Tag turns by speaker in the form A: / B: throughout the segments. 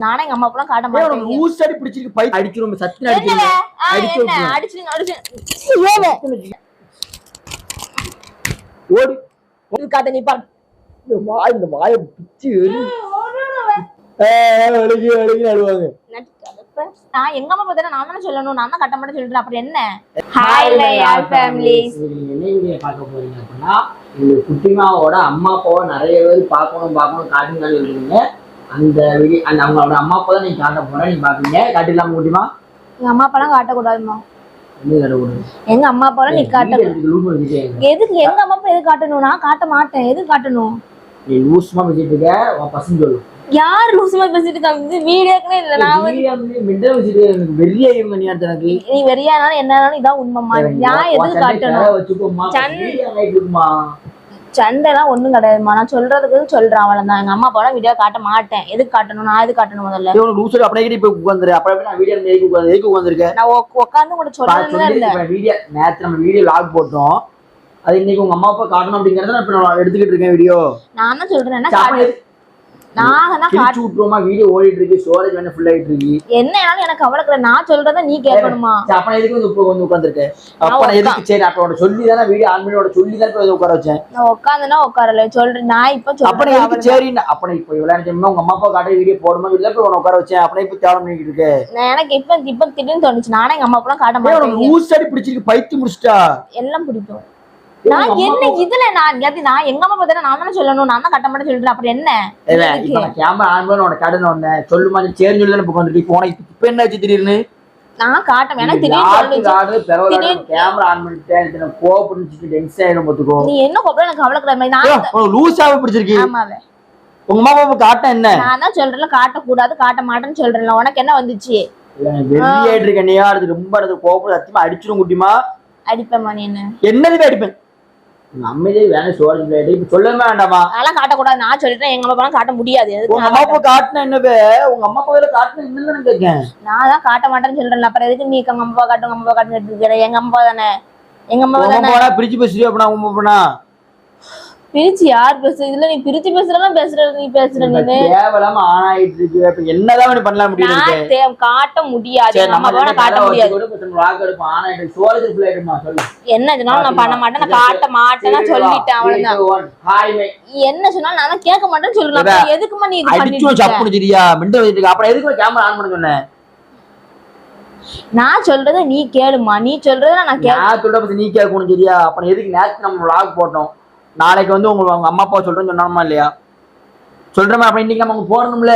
A: நானே எங்க அம்மா அப்பெல்லாம் காட்ட மாட்டேன்.
B: லூஸ் அடி பிடிச்சிருக்கு பை அடிச்சிரும்
A: என்னவே?
B: அடிச்சிரும்.
A: ஆ,
B: அடிச்சு
A: என்ன?
B: விட்டுருவேன்.
A: அடிச்சு அடிச்சு ஏவே
B: ஓடி.
A: இருக்காத நீ பாரு.
B: இந்த வாய் இந்த வாயை பிச்சு அழுகி அழுகி அழுவாங்க
A: நடிக்காதப்ப. நான் எங்க அம்மா பார்த்தா நான் தானே சொல்லணும். நான் தான் கட்ட மாட்டேன் சொல்லிட்டு அப்புறம் என்ன? ஹாய் யார் ஃபேமிலிஸ்
C: நீங்க என்ன வீடியோ பார்க்க போறீங்க அப்படின்னா இந்த குட்டிமாவோட அம்மா அப்பாவை நிறைய பேர் பார்க்கணும் பார்க்கணும் காட்டுங்கன்னு அந்த வீடியோ அந்த அவங்களோட அம்மா அப்பா தான் நீங்க காட்ட போற நீங்க பாப்பீங்க? காட்டிடலாம் குட்டிமா
A: எங்க அம்மா அப்பெல்லாம் காட்டக்கூடாதுமா எங்க அம்மா அப்பாலாம் நீ காட்ட எதுக்கு? எங்க அம்மா அப்பா எது காட்டணும் நான் காட்ட மாட்டேன். எது காட்டணும்?
C: நீ லூஸ்மா வச்சுட்டு இருக்க உன் பசங்க சொல்லு.
A: யார் லூசுமா பேசிட்டு இருக்காங்க வீடியோக்குனே இல்ல. நான்
C: வச்சுட்டு வெறியா இருந்த நீ எனக்கு.
A: நீ வெறியானாலும் என்னன்னாலும் இதான் உண்மைமா நான் எதுக்கு காட்டணும்? சண்டைலாம் ஒண்ணும் கிடையாதுமா நான் சொல்றதுக்கு சொல்றேன் அவ்வளவுதான். எங்க அம்மா அப்பாலாம் வீடியோ காட்ட மாட்டேன். எதுக்கு காட்டணும்? நான் எதுக்கு காட்டணும் முதல்ல?
B: அடி அப்படியே இப்ப உட்காந்துரு. அப்புறம் நான் வீடியோ எதுக்கு உட்காந்து எதுக்கு உட்காந்துருக்க?
A: நான் உட்காந்து கூட சொல்லணும் இல்ல.
C: வீடியோ நேத்து நம்ம வீடியோ லாக் போட்டோம். அது இன்னைக்கு உங்க அம்மா அப்பா காட்டணும் அப்படிங்கறத நான் இப்ப நான் எடுத்துக்கிட்டு இருக்கேன் வீடியோ
A: நான் தான் சொல்றேன். காட்டு நான் தான் காட்டு
C: வீடியோ ஓடிட்டு இருக்கு ஸ்டோரேஜ் வேணும் ஃபுல் ஆயிட்டு இருக்கு
A: என்ன ஆனாலும் எனக்கு கவலை கிடையாது நான் சொல்றத நீ கேட்கணுமா?
C: அப்ப எதுக்கு வந்து உட்காந்துருக்க
B: அப்ப நான் எதுக்கு? சரி அப்ப உன்னை சொல்லி தானே வீடியோ ஆன் பண்ணி சொல்லி தான் இப்ப உட்கார வச்சேன்.
A: நான் உட்காந்துனா உட்காரல. சொல்றேன் நான் இப்ப
B: அப்ப
A: சொல்றேன்
B: சரி? அப்ப நான் இப்ப இவ்வளவு நேரம் உங்க அம்மா அப்பா காட்டுற வீடியோ போடுமா? இல்ல இப்ப உன்னை உட்கார வச்சேன். அப்ப இப்ப தேவை பண்ணிட்டு இருக்கேன்
A: நான் எனக்கு இப்ப இப்ப திடீர்னு தோணுச்சு. நானே எங்க அம்மா அப்பெல்லாம் காட்ட மாட்டேன்.
B: லூஸ் அடி பிடிச்சிருக்கு பைத்து முடிச்சிட்டா.
A: எல்லாம் பிடிக்கும். நான் என்ன இதுல நான் எது நான் எங்க அம்மா பார்த்தா நான் தானே சொல்லணும்? நான் தான் கட்ட மாட்டேன் சொல்லிட்டு அப்புறம் என்ன?
B: ஏன் இப்ப நான் கேமரா ஆன் பண்ணி உனக்கு கடன் வந்தேன். சொல்லுமா நீ சேரி சொல்லி இப்ப இப்போ உனக்கு இப்ப என்ன ஆச்சு திடீர்னு?
A: நான் காட்டம் எனக்கு திடீர்னு
C: கேமரா ஆன் பண்ணிட்டேன் எனக்கு கோவப்பட்டு டென்ஷன் ஆயிடும் பாத்துக்கோ.
A: நீ என்ன கூப்பிட எனக்கு கவலை கிடையாது. நான்
B: உனக்கு லூஸாவே பிடிச்சிருக்கு.
A: ஆமாவே
B: உங்க அப்பா காட்ட என்ன?
A: நான் தான் சொல்றேன்ல காட்டக்கூடாது காட்ட மாட்டேன்னு சொல்றேன்ல. உனக்கு என்ன வந்துச்சு?
B: வெளியாயிட்டு இருக்க நீயா அது ரொம்ப அது கோபம் சத்தியமா அடிச்சிடும் குட்டிமா.
A: அடிப்பேம்மா நீ என்ன?
B: என்னதுவே அடிப்பேன்.
C: நம்மளே வேணும் ஸ்டோரேஜ் பிளேட் இப்ப சொல்லவே வேண்டாமா?
A: அதெல்லாம் காட்டக்கூடாது. நான் சொல்லிட்டேன். எங்க அம்மா காட்ட முடியாது.
B: உங்க அம்மா அப்பா காட்டின என்னவே உங்க அம்மா அப்பா காட்டின என்னன்னு கேட்கேன்?
A: நான் தான் காட்ட மாட்டேன்னு சொல்றேன்ல. அப்புறம் எதுக்கு நீ எங்க அம்மா காட்டும் அம்மா காட்டுன்னு இருக்கிற? எங்க அம்மா தானே? எங்க அம்மா தானே?
B: பிரிச்சு பேசுறியா அப்ப நான் உங்க போனா
A: பிரிச்சு யார் பேசுறது? இதுல நீ பிரிச்சு பேசுறலாம் பேசுறது நீ பேசுற நீ
C: தேவையில்லாம ஆன் ஆயிட்டு இருக்கு
B: இப்ப என்னதான் பண்ணலாம் முடியும்
A: காட்ட முடியாது.
B: நம்ம
A: அப்பாவை காட்ட முடியாது. என்ன சொன்னாலும் நான் பண்ண மாட்டேன். நான் காட்ட மாட்டேன் நான் சொல்லிட்டேன் அவ்வளவுதான். என்ன சொன்னாலும் நான் கேட்க மாட்டேன்னு சொல்லலாம் எதுக்குமா நீ இது பண்ணிட்டு
B: சரியா மிண்டல் வச்சிட்டு இருக்க. அப்புறம் எதுக்கு கேமரா ஆன் பண்ண சொன்னேன்
A: நான் சொல்றத நீ கேளுமா. நீ சொல்றத நான் கேட்க
B: நான் நீ கேட்கணும் சரியா அப்புறம் எதுக்கு நேத்து நம்ம vlog போட்டோம்? நாளைக்கு வந்து உங்க உங்க அம்மா அப்பா சொல்றேன்னு சொன்னோமா இல்லையா? சொல்றமா அப்ப இன்னைக்கு நம்ம அங்க போடணும்ல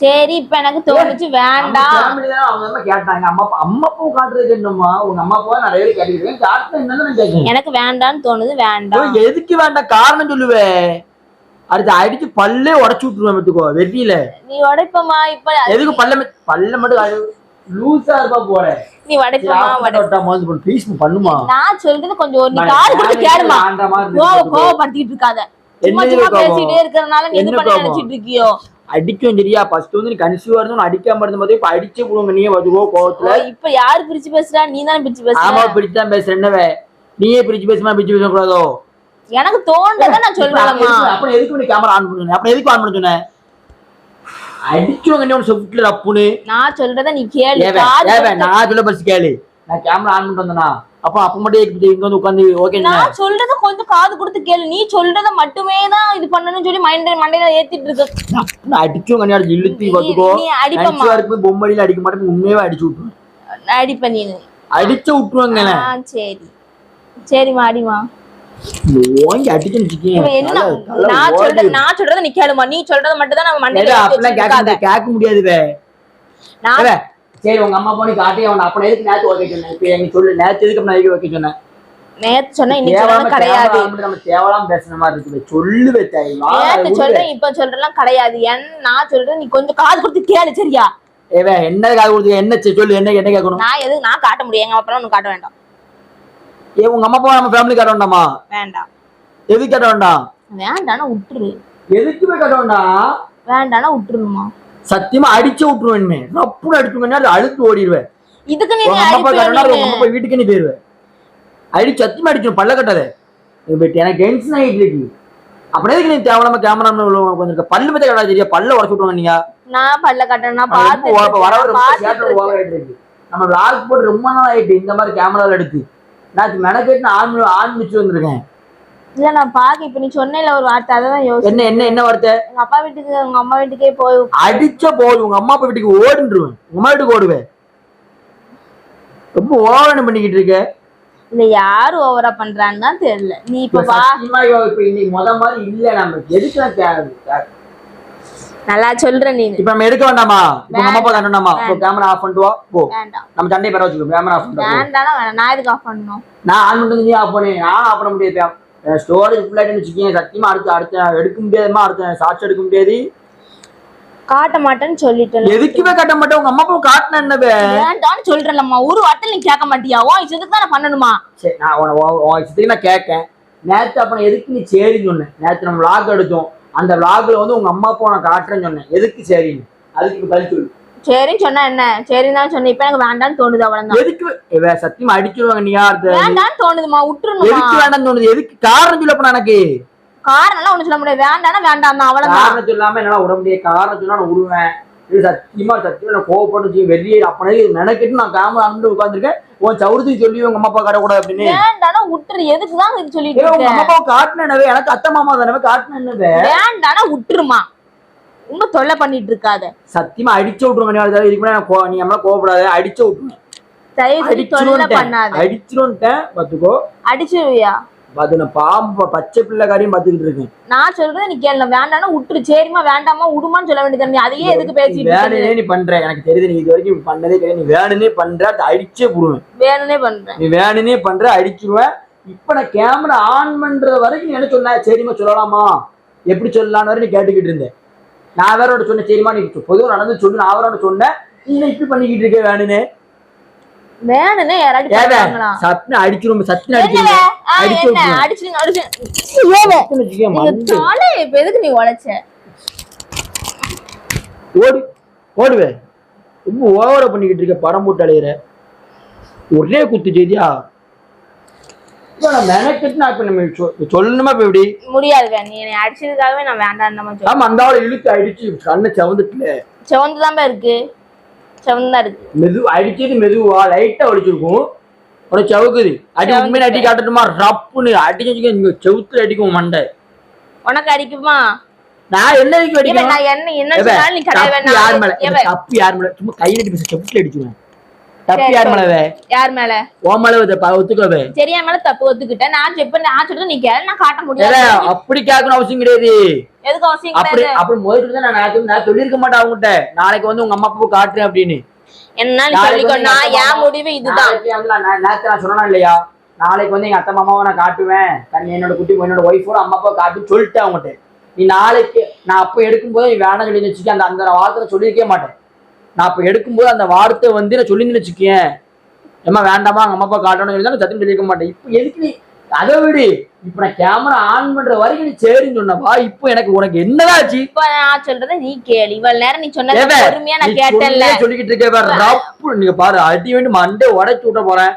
A: சரி இப்ப எனக்கு தோணுச்சு வேண்டாம்.
C: அவங்க அம்மா கேட்டாங்க. அம்மா அப்பா அம்மா அப்பா காட்டுறது என்னம்மா? உங்க அம்மா அப்பா நிறைய பேர் காட்டுறது என்னன்னு கேட்கறேன்
A: எனக்கு வேண்டாம்னு தோணுது வேண்டாம்.
B: எதுக்கு வேண்டாம்? காரணம் சொல்லுவே. அடுத்து அடிச்சு பல்லே உடச்சு விட்டுருவேன் பார்த்துக்கோ வெட்டியில.
A: நீ உடைப்பமா இப்ப
B: எதுக்கு பல்ல பல்ல மட்டும்
C: லூசா இருப்பா போறேன்
A: நீ
B: ப்ளீஸ் பண்ணுமா?
A: நான் சொல்றது கொஞ்சம் நீ காது கொடுத்து கேளுமா? கோவ. கோவப்படுத்திட்டு இருக்காத. சும்மா சும்மா? பேசிட்டே இருக்கறனால நீ
B: என்ன
A: பண்ணி? நினைச்சிட்டு இருக்கியோ?
B: அடிக்கும் சரியா? ஃபர்ஸ்ட் வந்து நீ கன்சியூவா இருந்து உன்னை அடிக்காம இருந்த போதே இப்ப அடிச்சே கொடுங்க. நீயே பார்த்துக்கோ கோவத்துல.
A: இப்ப யாரு பிரிச்சு பேசுறா? நீ தானே பிரிச்சு
B: ஆமா
A: பேசுற?
B: பிரிச்சு தான் பேசுற என்னவே? நீயே பிரிச்சு பேசுமா பிரிச்சு பேசக்கூடாதோ?
A: எனக்கு தோன்றத நான்
B: இப்ப
A: சொல்றேன்மா
B: எதுக்கு- நீ கேமரா ஆன் பண்ணுங்க அப்புறம் எதுக்கு ஆன் பண்ண சொன்ன அடிச்சுவாங்க நீ உன் சொத்துல அப்புன்னு
A: நான் சொல்றத நீ கேளு
B: நான் சொல்ல பரிசு கேளு. நான் கேமரா ஆன் பண்ணிட்டு வந்தேனா. அப்ப அப்ப மட்டும் இங்க வந்து உட்காந்து ஓகே
A: நான் சொல்றத கொஞ்சம் காது கொடுத்து கேளு. நீ சொல்றத மட்டுமே தான் இது பண்ணணும்னு சொல்லி மைண்ட் மண்டையில ஏத்திட்டு இருக்க.
B: நான் அடிச்சும் கண்ணாடி இழுத்து
A: நீ அடிப்பமா
B: பொம்மடியில அடிக்க மாட்டேன் உண்மையாவே அடிச்சு விட்டுருவேன்.
A: அடிப்ப நீ
B: அடிச்சு விட்டுருவாங்க
A: சரி. சரிம்மா அடிமா
B: ஓங்கி அடிச்சுன்னு
A: நான் சொல்றது. நான் சொல்றத நீ சொல்றத மட்டும் தான் நம்ம மண்டையில வச்சுட்டு
B: கேட்க முடியாதுவே
A: நான்
B: ஏவே,
C: சரி உங்க அம்மா போய் காட்டி அவன். அப்ப எதுக்கு நேத்து ஓகே சொன்னேன்? இப்ப எனக்கு சொல்லு
B: நேத்து எதுக்கு நான் ஓகே சொன்னேன்?
A: நேத்து சொன்னா இன்னைக்கு
C: தேவையில்லாம
A: சொன்னா கிடையாது.
C: நம்ம தேவையில்லாம பேசுன மாதிரி இருக்குது சொல்லுவே தேவை
A: நேத்து சொல்றேன் இப்ப சொல்றேன் கிடையாது. என் நான் சொல்றேன் நீ கொஞ்சம் காது கொடுத்து கேளு சரியா?
B: ஏவே என்ன காது கொடுத்து என்ன சொல்லு என்ன என்ன கேட்கணும்?
A: நான் எதுக்கு நான் காட்ட முடியும் எங்க அப்புறம் உனக்கு காட்ட வேண்டாம்.
B: ஏ உங்க அம்மா அப்பா நம்ம ஃபேமிலி காட்ட வேண்டாமா
A: வேண்டாம்.
B: எது காட்ட வேண்டாம்
A: வேண்டாம்னா விட்டுரு
C: எதுக்குமே கட்டோம்டா
A: வேண்டாம்னா விட்டுருமா
B: சத்தியமா அடிச்சு விட்டுருவேன் ரப்புன்னு அடிச்சுங்க அது அழுத்து ஓடிடுவேன்
A: இதுக்கு நீ
B: உங்க அம்மா அப்பா காட்டினா உங்க அம்மா அப்பா வீட்டுக்கு நீ போயிருவேன் அடிச்சு சத்தியமா அடிக்கணும். பல்ல கட்டாத. பட் எனக்கு டென்ஷன் ஆகிட்டு இருக்கு அப்புறம் எதுக்கு நீ தேவையில்லாம கேமரா கொஞ்சம் பல்லு பத்தி கட்டாது சரியா? பல்ல உடச்சு விட்டுருவாங்க நீங்க.
A: நான் பல்ல
B: வர ஆயிட்டு இருக்கு. நம்ம vlog போட்டு ரொம்ப நாள் ஆயிட்டு இந்த மாதிரி கேமரால எடுத்து. நான் மெனக்கெட்டு வச்சு வந்திருக்கேன்.
A: இல்ல நான் பாக்க இப்ப நீ சொன்னேல ஒரு வார்த்தை அதான் யோசி
B: என்ன என்ன என்ன வார்த்தை?
A: எங்க அப்பா வீட்டுக்கு உங்க அம்மா வீட்டுக்கே போய்
B: அடிச்ச போது உங்க அம்மா அப்பா வீட்டுக்கு ஓடின்றுவேன். உங்க அம்மா வீட்டுக்கு ஓடுவேன் ரொம்ப ஓவரம் பண்ணிக்கிட்டு இருக்க.
A: இல்ல யாரு ஓவரா பண்றான்னு தான் தெரியல. நீ இப்ப வா.
B: இப்ப இன்னைக்கு முத மாதிரி இல்ல நம்ம எதுக்கு கே-
A: நல்லா சொல்ற நீ
B: இப்ப நம்ம எடுக்க வேண்டாமா? இப்ப அம்மா அப்பா வேண்டாமா. இப்போ கேமரா ஆஃப் பண்ணிட்டு வா. போ. நம்ம சண்டை பெற வச்சுக்கோ. கேமரா ஆஃப் பண்ணிட்டு.
A: வேண்டாம். வேணாம் நான் எதுக்கு ஆஃப் பண்ணணும்?
B: நான் ஆன் பண்ணிட்டு நீ ஆஃப் பண்ணு. நான் ஆஃப் பண்ண முடியாது ஸ்டோரேஜ் ஃபுல் ஆயிட்டு வச்சுக்கேன் சத்தியமா அடுத்து அடுத்த எடுக்க முடியாதுமா அடுத்த சாட்சி எடுக்க முடியாது.
A: காட்ட மாட்டேன்னு சொல்லிட்டேன்
B: எதுக்குமே கட்ட மாட்டேன். உங்க அம்மா அப்பா காட்டின என்னவே?
A: வேண்டாம்னு சொல்றேன்லம்மா. ஒரு வார்த்தை நீ கேட்க மாட்டியா? ஓ இதுக்கு தான் பண்ணணுமா?
B: சரி நான் உன உன் இஷ்டத்துக்கு நான் கேட்கேன்? நேத்து அப்புறம் எதுக்கு நீ சரின்னு சொன்னேன்? நேத்து நம்ம vlog எடுத்தோம். அந்த vlogல வந்து உங்க அம்மா அப்பா நான் காட்டுறேன்னு சொன்னேன். எதுக்கு சரின்னு? அதுக்கு கழிச்சு சொல்லு.
A: சரின்னு சொன்னா என்ன? சரின்னு தான் சொன்னேன். இப்ப எனக்கு வேண்டாம்னு தோணுது அவ்வளவுதான்.
B: எதுக்கு? சத்தியமா அடிச்சிருவாங்க நீ யாரு?
A: வேண்டாம்னு தோணுதுமா விட்டுருணுமா
B: எதுக்கு வேண்டாம்னு தோணுது? எதுக்கு? காரணம் சொல்லப்ப எனக்கு.
A: காரணம் எல்லாம் ஒண்ணு சொல்ல முடியாது. வேண்டாம்னா வேண்டாம் தான் அவ்வளவுதான்.
B: காரணம் சொல்லாம என்னால விட முடியாது. காரணம் சொன்னா நான் விடுவேன் இது சத்தியமா சத்தியமா நான் கோவப்பட்டு வெளியே அப்பனே நினைக்கிட்டு நான் கேமரா அனுப்பிட்டு உட்காந்துருக்கேன் உன் சவுரத்துக்கு சொல்லி உங்க அம்மா அப்பா காட்டக்கூடாது அப்படின்னு.
A: வேண்டாம்னா விட்டுரு. எதுக்கு தான் இது சொல்லிட்டு
B: உங்க அம்மா அப்பா காட்டின என்னவே எனக்கு அத்தை மாமா தானே காட்டின என்னவே
A: வேண்டாம்னா விட்டுருமா. இன்னும் தொல்லை பண்ணிட்டு இருக்காத.
B: சத்தியமா அடிச்சு விட்டுருங்க இதுக்கு முன்னாடி நீ அம்மா கோவப்படாத. அடிச்சு விட்டுருவேன்
A: தயவு செஞ்சு தொல்லை பண்ணாத.
B: பாத்துக்கோ
A: அடிச்சிருவியா?
B: அது நான் பாம்பு பச்சை பிள்ளை காரியம் பாத்துக்கிட்டு இருக்கேன்.
A: நான் சொல்றது நீ கேள்வி வேண்டாம்னா விட்டுரு. சரிம்மா வேண்டாமா விடுமான்னு சொல்ல வேண்டியது நீ அதையே எதுக்கு இருக்க?
B: வேணுனே நீ பண்ற. எனக்கு தெரியுது நீ இது வரைக்கும் பண்ணதே கிடையாது. நீ வேணுனே பண்ற அதை அடிச்சே போடுவேன்.
A: வேணும்னே பண்றேன்.
B: நீ வேணுனே பண்ற அடிச்சிருவேன். இப்ப நான் கேமரா ஆன் பண்ற வரைக்கும் என்ன சொன்ன? சரிம்மா சொல்லலாமா? எப்படி சொல்லலாம்னு வரை நீ கேட்டுக்கிட்டு இருந்தேன். நான் வேற ஒன்று சொன்னேன் சரிம்மா நீ பொதுவாக நடந்து சொல்லு நான் ஒன்று சொன்னேன். நீ இப்படி பண்ணிக்கிட்டு இருக்க வேணுனே
A: வேணும்னே
B: ஏவே
A: பண்ணுவாங்களா?
B: சத்தின அடிச்சிரும்
A: என்னவே?
B: அடிச்சிரும்
A: ஆ,
B: அடிச்சு
A: என்ன?
B: விட்டுருவேன்.
A: அடிச்சு அடிச்சு
B: சத்தின்னு வச்சுக்கோ,
A: நீங்க
B: மண்டு.
A: தாலே இப்ப எதுக்கு நீ உழைச்ச
B: ஓடு ஓடுவே. ரொம்ப ஓவரா பண்ணிக்கிட்டு இருக்க படம் போட்டு அலையிற. ஒரே குத்து செய்தியா? சொல்லணுமா இப்ப எப்படி?
A: முடியாது நீ என்னை அடிச்சதுக்காகவே நான் வேண்டாம்
B: ஆமா அந்த இழுத்து அடிச்சு கண்ணை செவந்துட்டுல.
A: செவந்து இருக்கு. செவந்து தான் இருக்கு.
B: மெது அடிச்சது மெதுவா லைட்டா ஒடிச்சிருக்கும் உனக்கு சவுக்குது. அடி. உண்மையில அடி காட்டணுமா ரப்புன்னு அடிச்சு இங்க செவுத்துல அடிக்கும் மண்டை.
A: உனக்கு அடிக்குமா?
B: நான் என்ன
A: நான் என்ன என்ன சொன்னாலும் நீ
B: தப்பு யார் மேல? தப்பு யார் மேல? சும்மா கையில அடி செவுத்துல அடிச்சுவேன் தப்பு
A: சரி,
B: யார். மேலவே?
A: யார் மேல?
B: ஓ மேல ஒத்துக்கவே.
A: சரியா மேல தப்பு ஒத்துக்கிட்டேன் நான் இப்ப நான் சொல்றது நீ கேளு. நான் காட்ட முடியாது.
B: அப்படி கேட்கணும் அவசியம் கிடையாது.
A: எதுக்கு அவசியம்
B: அப்படி அப்படி முதல்ல நான் சொல்லியிருக்க மாட்டேன் அவங்ககிட்ட. நாளைக்கு வந்து உங்க அம்மா அப்பா காட்டுறேன் அப்படின்னு.
A: என்ன சொல்லிக்கோ நான் என் முடிவு இதுதான்.
B: நான் நேத்து நான் சொன்னா இல்லையா? நாளைக்கு வந்து எங்க அத்தை மாமாவை நான் காட்டுவேன். என்னோட குட்டி என்னோட ஒய்ஃபோட அம்மா அப்பா காட்டு சொல்லிட்டேன் அவங்ககிட்ட. நீ நாளைக்கு நான் அப்ப எடுக்கும்போது நீ வேணாம் சொல்லி வச்சுக்க அந்த அந்த வார்த்தை சொல்லியிருக்கே மாட்டேன். நான் அப்ப எடுக்கும்போது அந்த வார்த்தை வந்து நான் சொல்லி வச்சுக்கேன். ஏமா வேண்டாமா எங்க அம்மா அப்பா காட்டணும்னு சொல்லி தான் சத்தியம் சொல்லியிருக்க மாட்டேன். இப்போ எதுக்கு நீ அதை விடு. இப்ப நான் கேமரா ஆன் பண்ற வரைக்கும் நீ சரின்னு சொன்னப்பா இப்போ எனக்கு உனக்கு என்னதான் ஆச்சு?
A: இப்ப நான் சொல்றதை நீ கேளு. இவ்வளவு நேரம் நீ சொன்னது பொறுமையா நான்
B: சொன்னதே சொல்லிக்கிட்டு இருக்க பாரு ரப்பு நீங்க பாரு அடி வேண்டி மண்டே உடைச்சு விட்ட போறேன்.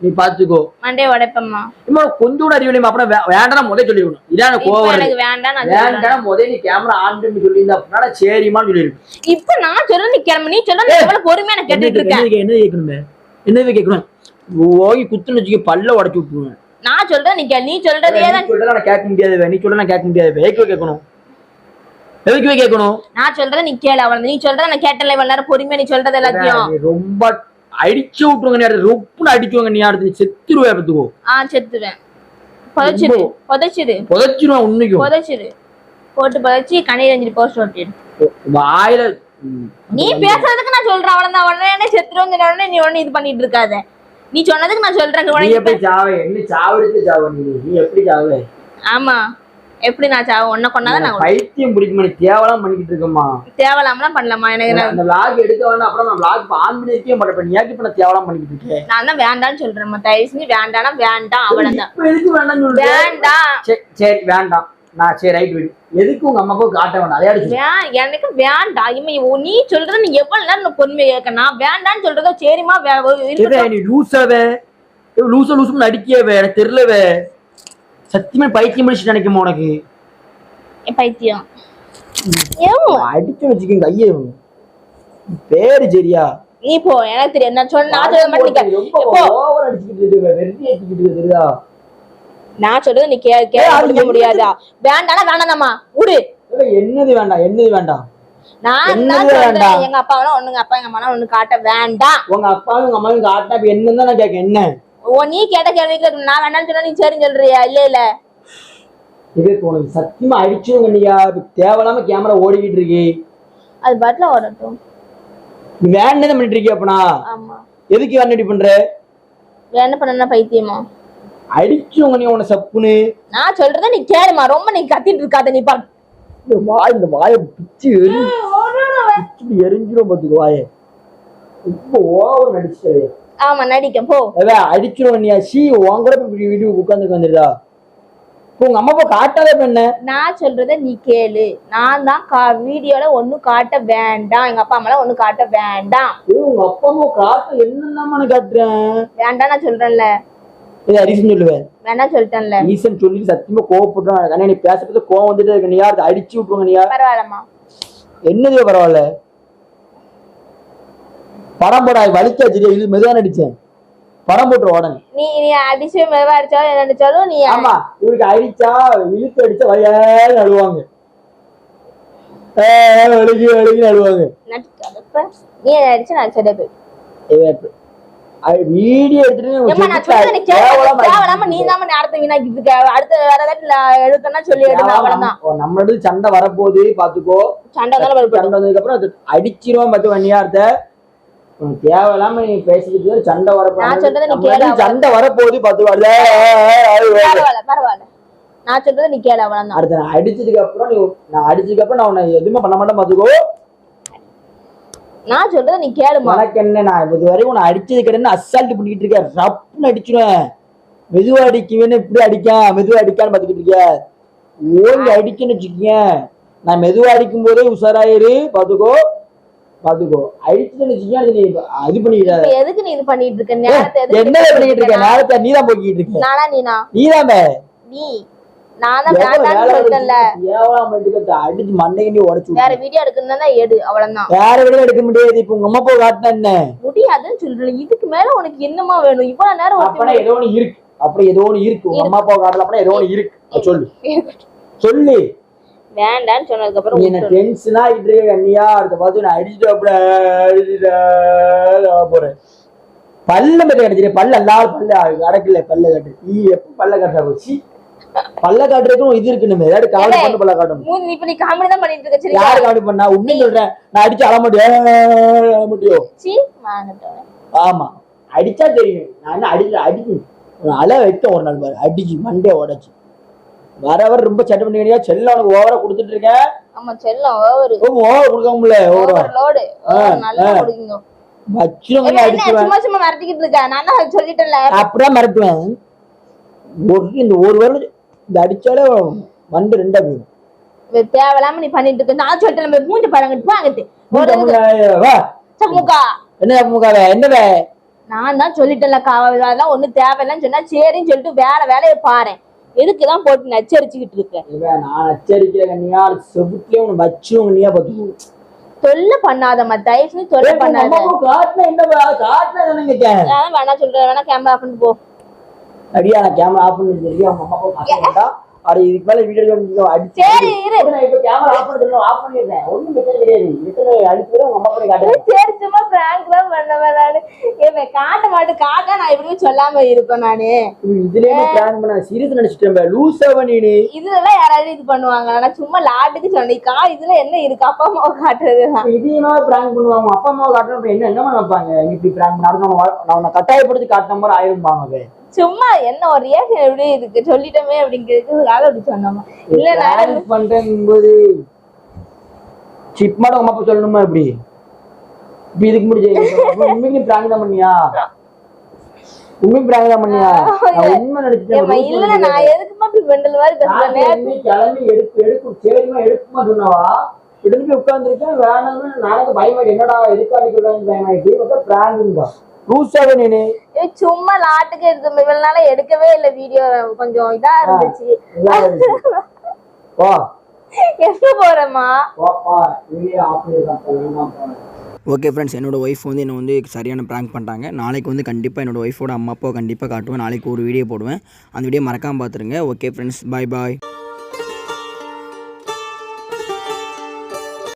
B: நீ பாத்துக்கோ.
A: மண்டே உடைப்பம்மா.
B: இம்மா கொஞ்சம் கூட அறிவில்லைமா அப்புறம் வே- வேண்டாம் முதல்ல சொல்லிவிடணும் இதான் கோவம்.
A: எனக்கு வேண்டாம் நான் சொல்றேன்.
B: வேண்டாம் முதல்ல நீ கேமரா ஆன் பண்ணி சொல்லியிருந்தா அப்படின்னா சரிம்மான்னு சொல்லியிருக்கு
A: இப்ப நான் சொல்றது நீ கிளம்பு. நீ
B: ஏய்,
A: எவ்வளவு பொறுமையா நான் கேட்டுட்டு இருக்கேன்.
B: என்ன கேட்கணுமே? என்ன கேட்கணும்? ஓகி குத்துன்னு வச்சுக்க பல்ல உடைச்சு விட்டுருவேன்.
A: நான் சொல்றது நீ நீ சொல்றதே தான்
B: சொல்றத நான் கேட்க முடியாது நீ சொல்ல நான் கேட்க முடியாது எதுக்கு கேட்கணும்? எதுக்கு கேட்கணும்?
A: நான் சொல்றதை நீ கேளு அவள நீ சொல்றத நான் கேட்டல இவ்வளவு நேரம் பொறுமையா நீ சொல்றது எல்லாத்தையும்.
B: ரொம்ப அடிச்சு விட்டுருங்க நீ அடுத்து ரொப்புன்னு அடிச்சுவாங்க நீ அடுத்து செத்துருவே பத்துக்கோ
A: ஆ செத்துவேன் புதைச்சிரு புதைச்சிரு.
B: புதைச்சிருவேன் உன்னைக்கும்
A: புதைச்சிரு. போட்டு புதைச்சி கண்ணீர் அஞ்சு போஸ்ட் ஓட்டிடு
B: வாயில.
A: நீ பேசுறதுக்கு நான் சொல்றேன் அவ்வளவுதான். உடனே செத்துருவோம் சொன்ன உடனே நீ ஒண்ணு இது பண்ணிட்டு இருக்காத. நீ சொன்னதுக்கு நான் சொல்றேன்
B: நீ
A: உனக்கு
B: எப்படி சாவே என்ன சாவடித்து சாவ நீ எப்படி சாவே?
A: ஆமா. எப்படி நான் சாவ உன்ன கொண்டாதான் நான்
B: பைத்தியம் பிடிக்குமா நீ தேவலாம் பண்ணிக்கிட்டு இருக்கம்மா.
A: தேவலாமலாம் பண்ணலாமா? எனக்கு நான்
B: அந்த லாக் எடுக்க வேண்டாம் அப்புறம் நான் லாக் ஆன் பண்ணிருக்கே மாட்டேன். இப்ப நீ இப்ப நான் தேவலாம் பண்ணிக்கிட்டு இருக்கேன்
A: நான் தான் வேண்டாம்னு சொல்றேன் தயவு செஞ்சு வேண்டாம்னா வேண்டாம் அவ்வளவுதான்.
B: இப்ப எதுக்கு வேண்டாம் சொல்றேன்
A: வேண்டாம்.
B: சரி சரி வேண்டாம். நான் சரி ரைட் விடு எதுக்கு உங்க அம்மாவுக்கு காட்ட வேண்டாம்? அதே அடிச்சு
A: வே- எனக்கு வேண்டாம். இவன் நீ சொல்றது நீ எவ்வளவு நேரம் கேட்க நான் வேண்டாம்னு சொல்றதோ.
B: ஏவே, நீ லூசாவே லூச லூசு நடிக்கவே எனக்கு தெரியலவே. சத்தியமா பைத்தியம் பிடிச்சு நினைக்குமா உனக்கு?
A: பைத்தியம்.
B: அடிச்சு வச்சுக்கோங்க கையை. பேரு சரியா?
A: நீ போ எனக்கு தெரியும். நான் சொன்ன நான் போ.
B: ஓவர் இருக்கு இருக்கு தெரியுதா?
A: நான் சொல்றது நீ கே கேட்க முடியாதா? வேண்டாம்னா வேண்டாம்மா
B: ஏய், என்னது வேண்டாம் என்னது வேண்டாம்?
A: நான் தான் சொல்றேன்? எங்க அப்பாவெல்லாம் ஒண்ணுங்க அப்பா எங்க அம்மா ஒண்ணு காட்ட வேண்டாம்.
B: உங்க அப்பாவும் உங்க அம்மாவும் இப்ப என்னன்னு நான் கேட்க என்ன?
A: ஓ நீ கேட்ட கேள்விக்கு நான் வேண்டாம்னு சொன்னா நீ சரின்னு சொல்றியா? இல்ல இல்ல.
B: இப்ப உனக்கு சத்தியமா நீயா இப்ப தேவையில்லாம கேமரா ஓடிக்கிட்டு இருக்கு.
A: அது பட்ல ஓடட்டும்
B: நீ வேண்டதை பண்ணிட்டு இருக்கிய அப்பனா?
A: ஆமா.
B: எதுக்கு வேண்டி பண்ற?
A: என்ன பண்ணா பைத்தியமா?
B: அடிச்சுங்க நீ உன சப்புன்னு?
A: நான் சொல்றத நீ கேளுமா. ரொம்ப நீ கத்திட்டு இருக்காத நீ பாரு.
B: இந்த வாய் இந்த வாயை பிச்சு எரி எரிஞ்சிரும் பாத்துக்கு வாயை. ரொம்ப ஓவர் நடிச்சது
A: ஆமா நடிக்க போ.
B: அதான் அடிச்சிரும் நீ சி உன் கூட வீடியோ உட்காந்து வந்துருதா? உங்க அம்மா அப்பா காட்டாத என்ன?
A: நான் சொல்றத நீ கேளு. நான் தான் கா வீடியோல ஒண்ணும் காட்ட வேண்டாம். எங்க அப்பா அம்மாலாம் ஒண்ணும் காட்ட வேண்டாம்.
B: உங்க அப்பா அம்மா காட்ட என்னெல்லாம நான் காட்டுறேன்?
A: வேண்டாம் நான் சொல்றேன்ல.
B: இது அரிசன் சொல்லுவேன்.
A: வேண்டாம் சொல்லிட்டேன்ல.
B: ஈசன் சொல்லி சத்தியமா கோவப்படுறான் ஆனா நீ பேச பேச கோவம் வந்துட்டே இருக்க. நீ யாருக்கு அடிச்சு விட்டுருங்க நீ யார்?
A: பரவாயில்லம்மா.
B: என்னது பரவாயில்ல? படம் போட வலிக்கா இது மெதுவா நடிச்சேன் படம் உடனே.
A: நீ நீ அடிச்சு மெதுவா அடிச்சாலும் என்ன அடிச்சாலும் நீ
B: ஆமா இவருக்கு அடிச்சா இழுத்து அடிச்சா ஏய், வலிக்கு வலிக்குன்னு அழுவாங்க
A: நடிக்காதப்ப நீ அடிச்சு நான் சொல்ல போய்.
B: வீடியோ எடுத்துட்டு
A: நீ தான் நேரத்தை வீணாக்கிட்டு இருக்க. அடுத்த வேற ஏதாச்சும் எடுக்கணும்னா சொல்லி எடுத்து அவ்வளவுதான்.
B: நம்ம- நம்மளோட சண்டை வரப்போகுது பாத்துக்கோ.
A: சண்டை
B: சண்டை வந்ததுக்கு அப்புறம் பார்த்து வன்னியார்த்த உனக்கு தேவையில்லாம நீ பேசிக்கிட்டு சண்டை நம்மளுக்கு சண்டை வரப்போகுது பாத்து
A: நான் சொல்றதை நீ கேளு
B: அடுத்து நான் அடிச்சதுக்கு அப்புறம் நீ நான் அடிச்சதுக்கு அப்புறம் நான் உன்னை எதுவுமே பண்ண மாட்டேன் பாத்துக்கோ
A: நான் சொல்றதை நீ கேளுமா
B: உனக்கு என்ன நான் இது வரைக்கும் உன்னை அடிச்சது கிடையாது அசால்ட் பண்ணிக்கிட்டு இருக்கேன் ரப்புன்னு அடிச்சிருவேன் மெதுவா அடிக்குவேன்னு இப்படி அடிக்கான் மெதுவா அடிக்கான்னு பாத்துக்கிட்டு இருக்க ஓங்கி அடிக்கன்னு நான் மெதுவா அடிக்கும் போதே உஷாராயிரு பாத்துக்கோ பாத்துக்கோ. நீ இது
A: இப்ப எதுக்கு நீ இது பண்ணிட்டு இருக்க? நேரத்தை
B: என்ன பண்ணிக்கிட்டு இருக்க? நேரத்தை நீ தான் போக்கிட்டு இருக்க.
A: நானா நீனா?
B: நீ
A: நீ. நான் தான்
B: அடிச்சு மண்டைக்கு உடச்சு
A: வேற வீடியோ எடுக்கணும்னா எடு அவ்வளவுதான்.
B: வேற விட எடுக்க முடியாது. இப்ப உங்க அம்மா அப்பா காட்டினா என்ன?
A: முடியாதுன்னு சொல்றேன். இதுக்கு மேல உனக்கு என்னமா வேணும்? இவ்வளவு நேரம்
B: அப்பனா ஏதோ ஒண்ணு இருக்கு. அப்படி ஏதோ ஒண்ணு இருக்கு. உங்க அம்மா அப்பா காட்டல அப்பனா ஏதோ ஒண்ணு இருக்கு. சொல்லு. சொல்லு.
A: வேண்டான்னு சொன்னதுக்கு அப்புறம்
B: நீ என்ன. டென்ஷனா ஆகிட்டு இருக்க கண்ணியா அடுத்த பார்த்து நான் அடிச்சுட்டு அப்படி அடிச்சுட்டு போறேன் பல்ல மட்டும் கிடைச்சிரு பல்ல எல்லாரும் பல்ல அடக்கல பல்ல கட்டு நீ எப்ப பல்ல கட்டா போச்சு பல்ல காட்டுறதுக்கும் இது இருக்கணுமே ஏதாவது காமெடி பண்ணி பல்ல காட்டணும்
A: இப்ப நீ காமெடி தான் பண்ணிட்டு இருக்க
B: யாரு காமெடி பண்ணா உண்மையை சொல்றேன் நான் அடிச்சு அழ மாட்டேன் அழ
A: வாங்கட்டோம்
B: ஆமா அடிச்சா தெரியும் நான் அடிச்சு அடிச்சு அழ வைக்க ஒரு நாள் பாரு அடிச்சு மண்டே உடைச்சு வர வர ரொம்ப சட்டை பண்ணிக்கிறியா செல்ல உனக்கு ஓவரா கொடுத்துட்டு இருக்கேன்
A: ஆமா செல்லம் ஓவர்
B: ஓவர் கொடுக்க முடியல ஓவரா
A: லோடு நல்லா கொடுங்க.
B: வச்சிரும்
A: என்ன
B: அடிச்சுவேன்
A: சும்மா சும்மா மிரட்டிக்கிட்டு இருக்க? நான் சொல்லிட்டேன்ல?
B: அப்படியே மிரட்டுவேன். ஒரு இந்த ஒரு வருடம் இந்த அடிச்சாலே மண்டு ரெண்டா போயிடும்.
A: தேவையில்லாம நீ பண்ணிட்டு இருக்க. நான் சொல்லிட்டேன் நம்ம மூஞ்சி பாருங்கிட்டு வாங்கிட்டு
B: என்ன முகாவே என்னவே
A: நான் தான் சொல்லிட்டேன்ல காவா அதெல்லாம் ஒண்ணும் தேவையில்லைன்னு சொன்னா சரின்னு சொல்லிட்டு வேற வேலையை பாறேன் எதுக்குதான் போட்டு நச்சரிச்சுக்கிட்டு இருக்க?
B: நான் எச்சரிக்கிற கண்ணியா செவுட்லயே உன்னை வச்சிரும் கண்ணியா பார்த்து
A: தொல்லை பண்ணாதம்மா தயவு செஞ்சு தொல்லை பண்ணாத. வேணா சொல்றேன். வேணா கேமரா ஆஃப் பண்ணிட்டு போ.
B: அடியா நான் கேமரா ஆஃப் பண்ணி தெரியும் அவங்க அம்மா அப்பா அட இதுக்கு மேல வீடியோ அடிச்சு
A: சரி இரு.
B: நான் இப்ப கேமரா ஆஃப் பண்ணிட்டு ஆஃப் பண்ணிடுறேன். ஒண்ணும் பிரச்சனை கிடையாது. பிரச்சனை அடிச்சு உங்க அம்மா பண்ணி காட்டுறேன்
A: சரி சும்மா பிராங்க் தான் பண்ணுவேன் நானு காட்ட மாட்டேன். காட்ட நான் எப்படியும் சொல்லாம இருப்பேன் நானு.
B: இதுலயே பிளான் பண்ண சீரியஸ் நினைச்சிட்டேன் லூசா நீ
A: இதுலலாம் யாராவது இது பண்ணுவாங்க. நான் சும்மா லாட்டுக்கு சொன்னேன். கா இதுல என்ன இருக்கு? அப்பா அம்மாவை காட்டுறதுதான்
B: இதையுமா பிராங்க் பண்ணுவாங்க. அப்பா அம்மாவை காட்டணும். இப்ப என்ன என்ன நினைப்பாங்க இப்படி பிராங்க் பண்ணாரு நான் கட்டாயப்படுத்தி காட்டின மாதிரி ஆயிருப்பாங்க
A: சும்மா என்ன ஒரு ரியாக்ஷன் எப்படி இருக்கு? சொல்லிட்டோமே அப்படிங்கிறதுக்காக அப்படி சொன்னோமா? இல்ல நான்
B: பிராங்க் பண்றேன் போது சிப் மாட உங்க அப்பா சொல்லணுமா இப்படி இப்ப இதுக்கு முடிஞ்சு உண்மைக்கு பிராங்க் தான் பண்ணியா? உண்மை பிராங்க் தான் பண்ணியா? உண்மை
A: ஏம்மா, இல்ல நான் எதுக்குமா இப்படி வெண்டல் மாதிரி பேசுறேன்?
B: கிளம்பி எடுப்பு எடுக்கும் சரிமா எடுக்குமா சொன்னவா? எடுத்து உட்கார்ந்துருக்கேன். வேணாம்னு நாளைக்கு பயமாயிட்டு என்னடா எதுக்கு அடிக்கிறாங்க பயமாயிட்டு பிராங்குங்க லூசாவே நீனு
A: ஏய், சும்மா லாட்டுக்கு எடுத்து இவ்வளவு நாளா எடுக்கவே இல்ல வீடியோ கொஞ்சம் இதா இருந்துச்சு.
B: வா.
A: எங்க
C: பண்ணி
B: ஓகே ஃப்ரெண்ட்ஸ் என்னோட ஒய்ஃப் வந்து என்னை வந்து சரியான ப்ராங்க் பண்ணிட்டாங்க. நாளைக்கு வந்து கண்டிப்பாக என்னோட ஒய்ஃபோட அம்மா அப்பாவை கண்டிப்பாக காட்டுவேன். நாளைக்கு ஒரு வீடியோ போடுவேன். அந்த வீடியோ மறக்காமல் பார்த்துருங்க. ஓகே ஃப்ரெண்ட்ஸ் பாய் பாய்